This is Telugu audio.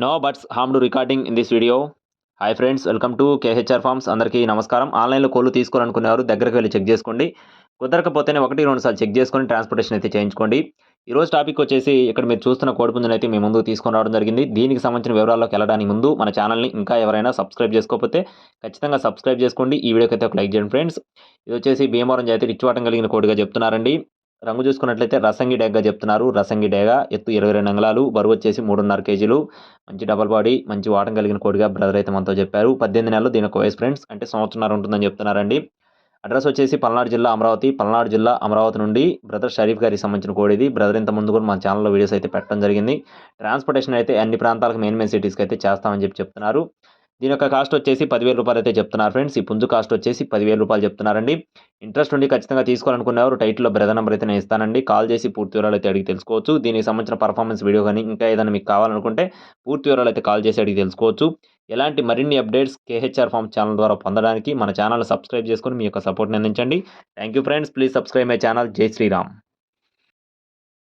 No birds harm to recording in this video hi friends welcome to KHR farms అందరికీ నమస్కారం. ఆన్లైన్లో కోళ్ళు తీసుకోవాలనుకునేవారు దగ్గరికి వెళ్ళి చెక్ చేసుకోండి. కుదరకపోతేనే ఒకటి రెండు సార్లు చెక్ చేసుకొని ట్రాన్స్పోర్టేషన్ అయితే చేయించుకోండి. ఈరోజు టాపిక్ వచ్చేసి ఇక్కడ మీరు చూస్తున్న కోడిపుంజుని అయితే మీ ముందు తీసుకొని రావడం జరిగింది. దీనికి సంబంధించిన వివరాల్లోకి వెళ్ళడానికి ముందు మన ఛానల్ని ఇంకా ఎవరైనా సబ్స్క్రైబ్ చేసుకోకపోతే ఖచ్చితంగా సబ్స్క్రైబ్ చేసుకోండి. ఈ వీడియోకి అయితే ఒక లైక్ చేయండి ఫ్రెండ్స్ ఇది వచ్చేసి భీమవరం జాతి రిచ్వాటం కలిగిన కోడిగా చెప్తున్నారండి. రంగు చూసుకున్నట్లయితే రసంగి డేగగా చెప్తున్నారు. రసంగి డేగ ఎత్తు ఇరవై రెండు అంగళాలు బరువు వచ్చేసి మూడున్నర కేజీలు. మంచి డబల్ బాడీ మంచి వాటం కలిగిన కోడిగా బ్రదర్ అయితే మనతో చెప్పారు. పద్దెనిమిది నెలలు దీని ఒక వయసు ఫ్రెండ్స్ అంటే సంవత్సరాలు ఉంటుందని చెప్తున్నారండి. అడ్రస్ వచ్చేసి పల్నాడు జిల్లా అమరావతి. పల్నాడు జిల్లా అమరావతి నుండి బ్రదర్ షరీఫ్ గారికి సంబంధించిన కోడి ఇది. బ్రదర్ ఇంత ముందు కూడా మన ఛానల్లో వీడియోస్ అయితే పెట్టడం జరిగింది. ట్రాన్స్పోర్టేషన్ అయితే అన్ని ప్రాంతాలకు మెయిన్ మెయిన్ సిటీస్కి అయితే చేస్తామని చెప్పి చెప్తున్నారు. దీని యొక్క కాస్ట్ వచ్చేసి పదివేల రూపాయలు అయితే చెప్తున్నారు ఫ్రెండ్స్ ఈ పుంజు కాస్ట్ వచ్చేసి పదివేల రూపాయలు చెప్తున్నారండి. ఇంట్రెస్ట్ ఉండి ఖచ్చితంగా తీసుకోవాలనుకునేవారు టైటిల్లో బ్రదర్ నెంబర్ అయితే నేను ఇస్తానండి. కాల్ చేసి పూర్తి వివరాలు అయితే అడిగి తెలుసుకోవచ్చు. దీనికి సంబంధించిన పర్ఫార్మెన్స్ వీడియో కానీ ఇంకా ఏదైనా మీకు కావాలనుకుంటే పూర్తి వివరాలు అయితే కాల్ చేసి అడిగి తెలుసుకోవచ్చు. ఎలాంటి మరిన్ని అప్డేట్స్ కేహెచ్ఆర్ ఫార్మ్ ఛానల్ ద్వారా పొందడానికి మన ఛానల్ సబ్స్క్రైబ్ చేసుకొని మీ యొక్క సపోర్ట్ని అందించండి. Thank you friends please subscribe my channel Jai Shriram